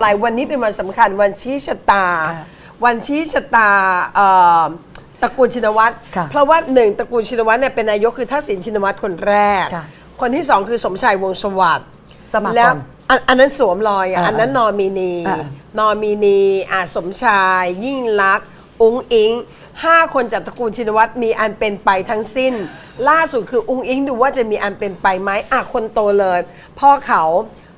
หลายวันนี้เป็นวันสำคัญวันชี้ชะตาค่ะวันชี้ชะตาเอ่อตระกูลชินวัตรค่ะเพราะว่าหนึ่งตระกูลชินวัตรเนี่ยเป็นนายกคือทักษิณชินวัตรคนแรก ค่ะ คนที่สองคือสมชายวงศ์สวัสดิ์ สมัครแล้วก่อน อันอันนั้นสวมรอยอะอ่าอันนั้นนอมินี อ่านอมินีอาสมชาย ยิ่งลักษณ์อุ้งอิงห้าคนจากตระกูลชินวัตรมีอันเป็นไปทั้งสิ้น ล่าสุดคืออุ้งอิงดูว่าจะมีอันเป็นไปไหมอะคนโตเลย พ่อเขา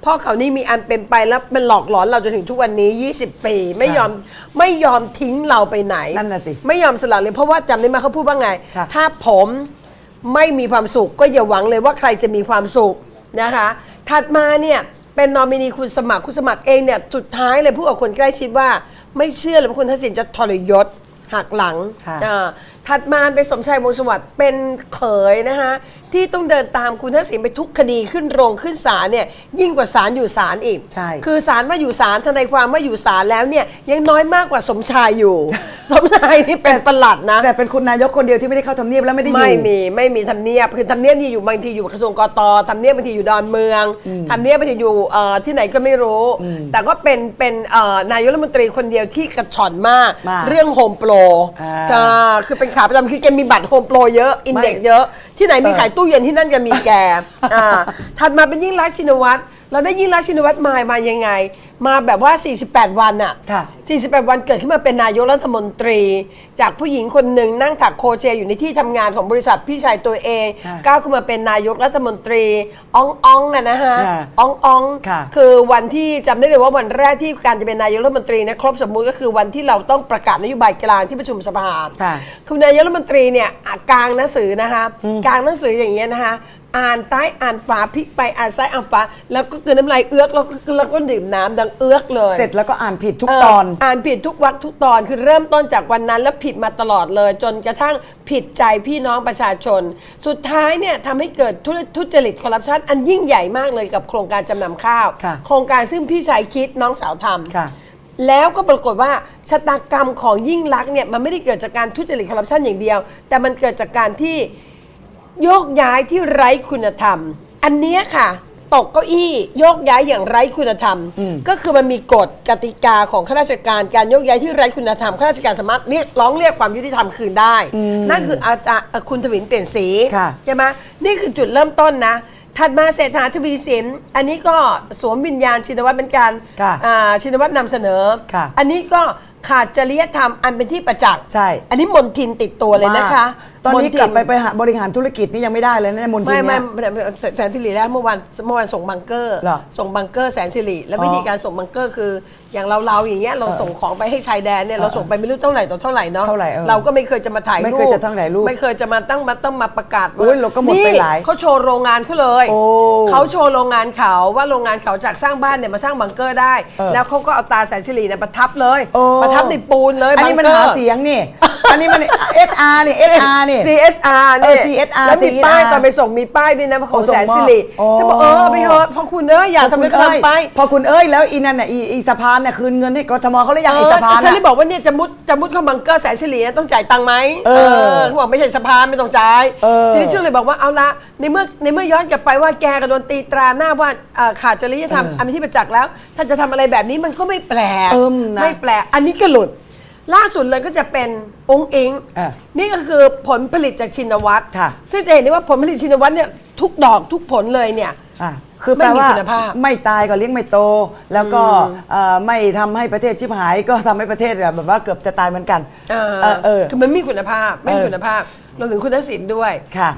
พ่อเขานี่มีอันเป็นไปแล้วเป็นหลอกหลอนเราจนถึงทุกวันนี้ 20 ปี ไม่ยอมไม่ยอมทิ้งเราไปไหนนั่นน่ะสิไม่ยอมสละเลยเพราะว่าจำได้ไหมเขาพูดว่าไง ค่ะ ถ้าผมไม่มีความสุขก็อย่าหวังเลยว่าใครจะมีความสุขนะคะ ถัดมาเนี่ยเป็นนอมินีคุณสมัครคุณสมัครเองเนี่ยสุดท้ายเลยพูดกับคนใกล้ชิดว่า ไม่เชื่อเลยว่าคุณทักษิณจะทรยศหักหลังค่ะ อ่า ถัดมาเป็นสมชายวงศ์สวัสดิ์เป็นเขยนะคะที่ต้องเดินตามคุณทักษิณไปทุกคดีขึ้นโรงขึ้นศาลเนี่ยยิ่งกว่าศาลอยู่ศาลอีก ใช่ คือศาลว่าอยู่ศาลทนายความว่าอยู่ศาลแล้วเนี่ยยังน้อยมากกว่าสมชายอยู่ สมชายนี่เป็นประหลัดนะ แต่เป็นคุณนายกคนเดียวที่ไม่ได้เข้าทำเนียบและไม่ได้อยู่ ไม่มีไม่มีทำเนียบคือทำเนียบที่อยู่บางทีอยู่กระทรวงกตทำเนียบบางทีอยู่ดอนเมืองทำเนียบบางทีอยู่เอ่อที่ไหนก็ไม่รู้ แต่ก็เป็นเป็นเอ่อนายกรัฐมนตรีคนเดียวที่กระชอนมาก มากเรื่องโฮมโปรอ่าจะคือเป็นขาประจำคือแกมีบัตรโฮมโปรเยอะอินเด็กไม่เยอะ ที่ไหนมีเออขายตู้เย็นที่นั่นก็มีแกอ่าถัดมาเป็นยิ่งรักษณ์ชินวัตรเราได้ยิ่งรักษณ์ชินวัตรมามายังไง มาแบบว่า 48 วันอะค่ะ 48 วันเกิดขึ้นมาเป็นนายกรัฐมนตรี จากผู้หญิงคนหนึ่งนั่งถักโครเชต์อยู่ในที่ทำงานของบริษัทพี่ชายตัวเองค่ะก้าวขึ้นมาเป็นนายกรัฐมนตรีอ่องอ่องอะนะฮะค่ะอ่องอ่องค่ะคือวันที่จำได้เลยว่าวันแรกที่การจะเป็นนายกรัฐมนตรีเนะครบสมมุติก็คือวันที่เราต้องประกาศนโยบายกลางที่ประชุมสภาค่ะคุณนายกรัฐมนตรีเนี่ยอะกลางหนังสือนะคะกลางหนังสืออย่างเงี้ยนะคะ อ่านซ้ายอ่านขวาพลิกไปอ่านซ้ายอ่านขวาแล้วก็กลืนน้ำลายเอื้อกแล้วก็แล้วก็ดื่มน้ำดังเอื้อกเลย เสร็จแล้วก็อ่านผิดทุกเตอนอ่านผิดทุกวรรคทุกตอนคือเริ่มต้นจากวันนั้นแล้วผิดมาตลอดเลย จนกระทั่งผิดใจพี่น้องประชาชน สุดท้ายเนี่ยทำให้เกิดทุทุจริตคอร์รัปชันอันยิ่งใหญ่มากเลยกับโครงการจำนำข้าว ค่ะ โครงการซึ่งพี่ชายคิดน้องสาวทำ ค่ะ แล้วก็ปรากฏว่าชะตากรรมของยิ่งลักษณ์เนี่ยมันไม่ได้เกิดจากการทุจริตคอร์รัปชันอย่างเดียว แต่มันเกิดจากการที่ โยกย้ายที่ไร้คุณธรรม อันเนี้ยค่ะ ตกเก้าอี้โยกย้ายอย่างไร้คุณธรรม อืม ก็คือมันมีกฎกติกาของข้าราชการการโยกย้ายที่ไร้คุณธรรมข้าราชการสามารถเรียกร้องเรียกความยุติธรรมคืนได้นั่นคืออาจารย์เอ่อคุณทวินเปลี่ยนสีค่ะ ใช่ไหมนี่คือจุดเริ่มต้นนะถัดมาเศรษฐาทวีสินอันนี้ก็สวมวิญญาณชินวัตรเป็นการ ค่ะอ่าชินวัตรนำเสนอ ค่ะอันนี้ก็ขาดจริยธรรมอันเป็นที่ประจักษ์ใช่ อันนี้มนทินติดตัวเลยนะคะ ตอนนี้มทิกลับไปไปหาบริหารธุรกิจนี่ยังไม่ได้เลยนะมนทิไม่นไม่เนี่ยไม่แสนสิริแล้วเมื่อวานเมื่อวานส่งบังเกอร์ เหรอส่งบังเกอร์แสนสิริแล้วอ๋อวิธีการส่งบังเกอร์คือ อย่างเราเราอย่างเงี้ยเราเออส่งของไปให้ชายแดนเนี่ยเออเราส่งไปไม่รู้เท่าไหร่ต่อเท่าไหร่เนาะเท่าไหร่เออเราก็ไม่เคยจะมาถ่ายรูปไม่เคยจะตั้งถ่ายรูปไม่เคยจะมาตั้งมาต้องมาประกาศโอ้ยเราก็หมดไปหลายนี่เขาโชว์โรงงานเขาเลยโอ้เขาโชว์โรงงานเขาว่าโรงงานเขาจากสร้างบ้านเนี่ยมาสร้างบังเกอร์ได้ เออแล้วเขาก็เอาตาแสนสิริเนี่ยประทับเลย โอ้ ประทับในปูนเลยอันนี้มันบังกหาอร์เสียงนี่ อันนี้มัน SR นี่ SR นี่ CSR เอนี่อ CSR แล้วมีป้าย CSR ตอนไปส่งมีป้ายด้วยนะของโอ้ส่แสงนมอบสิริโอ้จะบอกเออเอาไปเถอะเพราะคุณเอ้ยอยากทำอะไรก็พอคุณทำไปเอ้ยพอคุณเอ้ยแล้วอีนั่นน่ะอีอีสะพานน่ะคืนเงินให้กทมเขาเลยยังเออีอสะพานฉันน่ะเลยบอกว่าเนี่ยจะมุดจะมุดเข้าบังเกอร์แสนสิรินะต้องจ่ายตังค์ไหมเออเขาบอกไม่ใช่สะพานไม่ต้องจ่ายเออ ทีนี้ชื่อเลยบอกว่าเอาละในเมื่อในเมื่อย้อนกลับไปว่าแกกระโดนตีตราหน้าว่าเอ่อขาดจริยธรรมเอออัอันเป็นที่ประจักษ์แล้ว ถ้าจะทำอะไรแบบนี้มันก็ไม่แปลกเอิ้มนะ ไม่แปลกอันนี้ก็หลุด ล่าสุดเลยก็จะเป็นองค์อิงเออนี่ก็คือผลผลิตจากชินวัตรค่ะ ซึ่งจะเห็นได้ว่าผลผลิตชินวัตรเนี่ยทุกดอกทุกผลเลยเนี่ย อะคือไม่แปลมีว่าคุณภาพไม่ตายก็เลี้ยงไม่โต แล้วก็เอ่อไม่ทำให้ประเทศชิบหายก็ทำให้ประเทศแบบว่าเกือบจะตายเหมือนกันเออเออเออ คือมันไม่มีคุณภาพ ไม่มีเออ คุณภาพรวมถึงคุณทักษิณด้วย ค่ะ